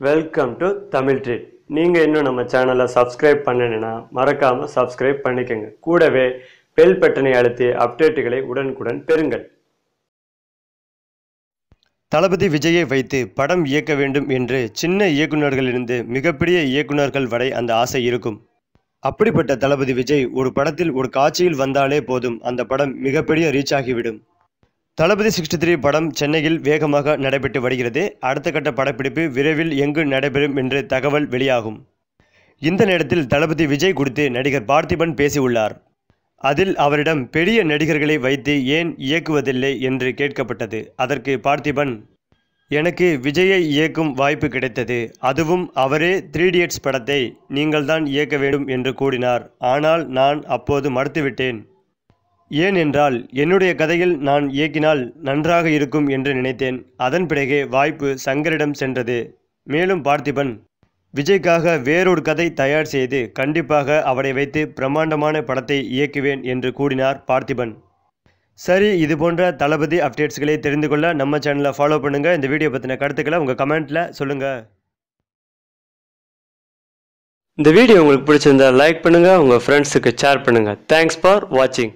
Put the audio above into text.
Welcome to Tamil treat நீங்கள் இன்னும் நம்ம சேனலை சப்ஸ்கிரைப் பண்ணணுன்னா மறக்காமல் சப்ஸ்கிரைப் பண்ணிக்கோங்க. கூடவே பெல் பட்டனை அழுத்தி அப்டேட்டுகளை உடனுக்குடன் பெறுங்கள். தளபதி விஜயை வைத்து படம் இயக்க வேண்டும் என்று சின்ன இயக்குநர்களிலிருந்து மிகப்பெரிய இயக்குனர்கள் வரை அந்த ஆசை இருக்கும். அப்படிப்பட்ட தளபதி விஜய் ஒரு படத்தில் ஒரு காட்சியில் வந்தாலே போதும் அந்த படம் மிகப்பெரிய ரீச் ஆகிவிடும். தளபதி சிக்ஸ்டி த்ரீ படம் சென்னையில் வேகமாக நடைபெற்று வருகிறது. அடுத்த கட்ட படப்பிடிப்பு விரைவில் எங்கு நடைபெறும் என்று தகவல் வெளியாகும். இந்த நேரத்தில் தளபதி விஜய் குறித்து நடிகர் பார்த்திபன் பேசியுள்ளார். அதில் அவரிடம் பெரிய நடிகர்களை வைத்து ஏன் இயக்குவதில்லை என்று கேட்கப்பட்டது. அதற்கு பார்த்திபன் எனக்கு விஜயை இயக்கும் வாய்ப்பு கிடைத்தது. அதுவும் அவரே த்ரீ இடியட்ஸ் படத்தை நீங்கள்தான் இயக்க வேண்டும் என்று கூறினார். ஆனால் நான் அப்போது மறுத்துவிட்டேன். ஏனென்றால் என்னுடைய கதையில் நான் இயக்கினால் நன்றாக இருக்கும் என்று நினைத்தேன். அதன் பிறகே வாய்ப்பு சங்கரிடம் சென்றது. மேலும் பார்த்திபன் விஜய்க்காக வேறொரு கதை தயார் செய்து கண்டிப்பாக அவரை வைத்து பிரம்மாண்டமான படத்தை இயக்குவேன் என்று கூறினார் பார்த்திபன். சரி இது போன்ற தளபதி அப்டேட்ஸ்களை தெரிந்து கொள்ள நம்ம சேனலை ஃபாலோ பண்ணுங்கள் இந்த வீடியோ பற்றின கருத்துக்களை உங்கள் கமெண்ட்டில் சொல்லுங்கள் இந்த வீடியோ உங்களுக்கு பிடிச்சிருந்தா லைக் பண்ணுங்கள் உங்கள் ஃப்ரெண்ட்ஸுக்கு ஷேர் பண்ணுங்கள் தேங்க்ஸ் ஃபார் வாட்சிங்